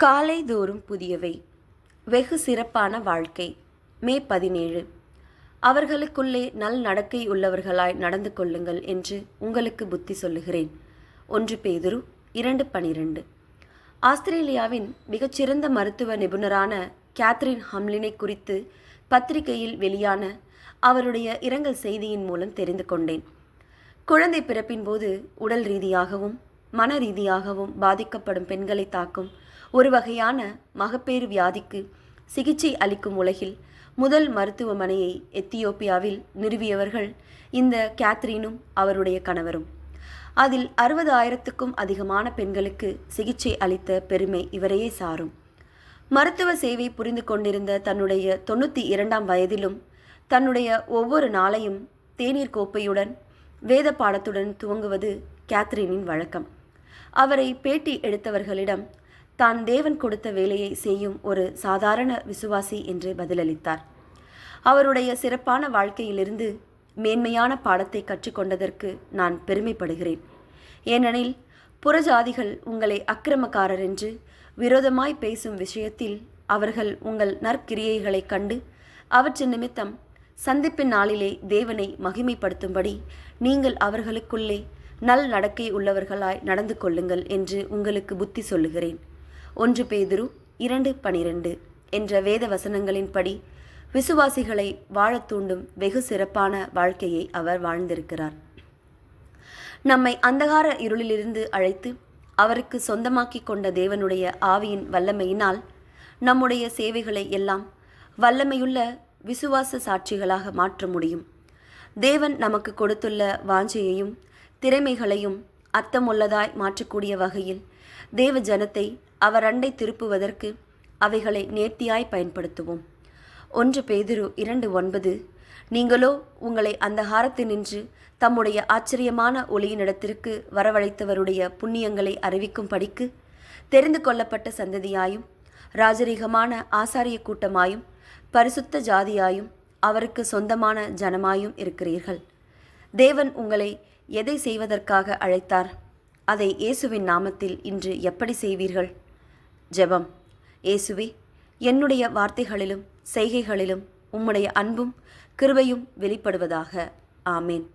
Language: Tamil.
காலை தோறும் புதியவை. வெகு சிறப்பான வாழ்க்கை. மே பதினேழு. அவர்களுக்குள்ளே நல் நடக்கை உள்ளவர்களாய் நடந்து கொள்ளுங்கள் என்று உங்களுக்கு புத்தி சொல்லுகிறேன். ஒன்று பேதுரு இரண்டு பனிரெண்டு. ஆஸ்திரேலியாவின் மிகச்சிறந்த மருத்துவ நிபுணரான கேத்ரின் ஹம்லினை குறித்து பத்திரிகையில் வெளியான அவருடைய இரங்கல் செய்தியின் மூலம் தெரிந்து கொண்டேன். குழந்தை பிறப்பின் போது உடல் ரீதியாகவும் மன ரீதியாகவும் பாதிக்கப்படும் பெண்களை தாக்கும் ஒரு வகையான மகப்பேறு வியாதிக்கு சிகிச்சை அளிக்கும் உலகில் முதல் மருத்துவமனையை எத்தியோப்பியாவில் நிறுவியவர்கள் இந்த கேத்ரீனும் அவருடைய கணவரும். அதில் அறுபது ஆயிரத்துக்கும் அதிகமான பெண்களுக்கு சிகிச்சை அளித்த பெருமை இவரையே சாரும். மருத்துவ சேவை புரிந்து கொண்டிருந்த தன்னுடைய தொண்ணூற்றி இரண்டாம் வயதிலும் தன்னுடைய ஒவ்வொரு நாளையும் தேநீர் கோப்பையுடன் வேத பாடத்துடன் துவங்குவது கேத்ரினின் வழக்கம். அவரை பேட்டி எடுத்தவர்களிடம் தான் தேவன் கொடுத்த வேலையை செய்யும் ஒரு சாதாரண விசுவாசி என்று பதிலளித்தார். அவருடைய சிறப்பான வாழ்க்கையிலிருந்து மேன்மையான பாடத்தை கற்றுக்கொண்டதற்கு நான் பெருமைப்படுகிறேன். ஏனெனில் புறஜாதிகள் உங்களை அக்கிரமக்காரர் என்று விரோதமாய் பேசும் விஷயத்தில் அவர்கள் உங்கள் நற்கிரியைகளைக் கண்டு அவற்றின் நிமித்தம் சந்திப்பின் நாளிலே தேவனை மகிமைப்படுத்தும்படி நீங்கள் அவர்களுக்குள்ளே நல் நடக்கை உள்ளவர்களாய் நடந்து கொள்ளுங்கள் என்று உங்களுக்கு புத்தி சொல்லுகிறேன். ஒன்று பேதுரு இரண்டு பனிரெண்டு என்ற வேத வசனங்களின்படி விசுவாசிகளை வாழத் தூண்டும் வெகு சிறப்பான வாழ்க்கையை அவர் வாழ்ந்திருக்கிறார். நம்மை அந்தகார இருளிலிருந்து அழைத்து அவருக்கு சொந்தமாக்கி கொண்ட தேவனுடைய ஆவியின் வல்லமையினால் நம்முடைய சேவைகளை எல்லாம் வல்லமையுள்ள விசுவாச சாட்சிகளாக மாற்ற முடியும். தேவன் நமக்கு கொடுத்துள்ள வாஞ்சையையும் திறமைகளையும் அர்த்தமுள்ளதாய் மாற்றக்கூடிய வகையில் தேவ ஜனத்தை அவர் அண்டை திருப்புவதற்கு அவைகளை நேர்த்தியாய் பயன்படுத்துவோம். ஒன்று பேதிரு இரண்டு ஒன்பது நீங்களோ உங்களை அந்த காரத்தை நின்று தம்முடைய ஆச்சரியமான ஒளியினிடத்திற்கு வரவழைத்தவருடைய புண்ணியங்களை அறிவிக்கும் படிக்கு தெரிந்து கொள்ளப்பட்ட சந்ததியாயும் ராஜரீகமான ஆசாரிய கூட்டமாயும் பரிசுத்த ஜாதியாயும் அவருக்கு சொந்தமான ஜனமாயும் இருக்கிறீர்கள். தேவன் உங்களை எதை செய்வதற்காக அழைத்தார்? அதை இயேசுவின் நாமத்தில் இன்று எப்படி செய்வீர்கள்? ஜெபம். இயேசுவே என்னுடைய வார்த்தைகளிலும் செய்கைகளிலும் உம்முடைய அன்பும் கிருபையும் வெளிப்படுவதாக. ஆமேன்.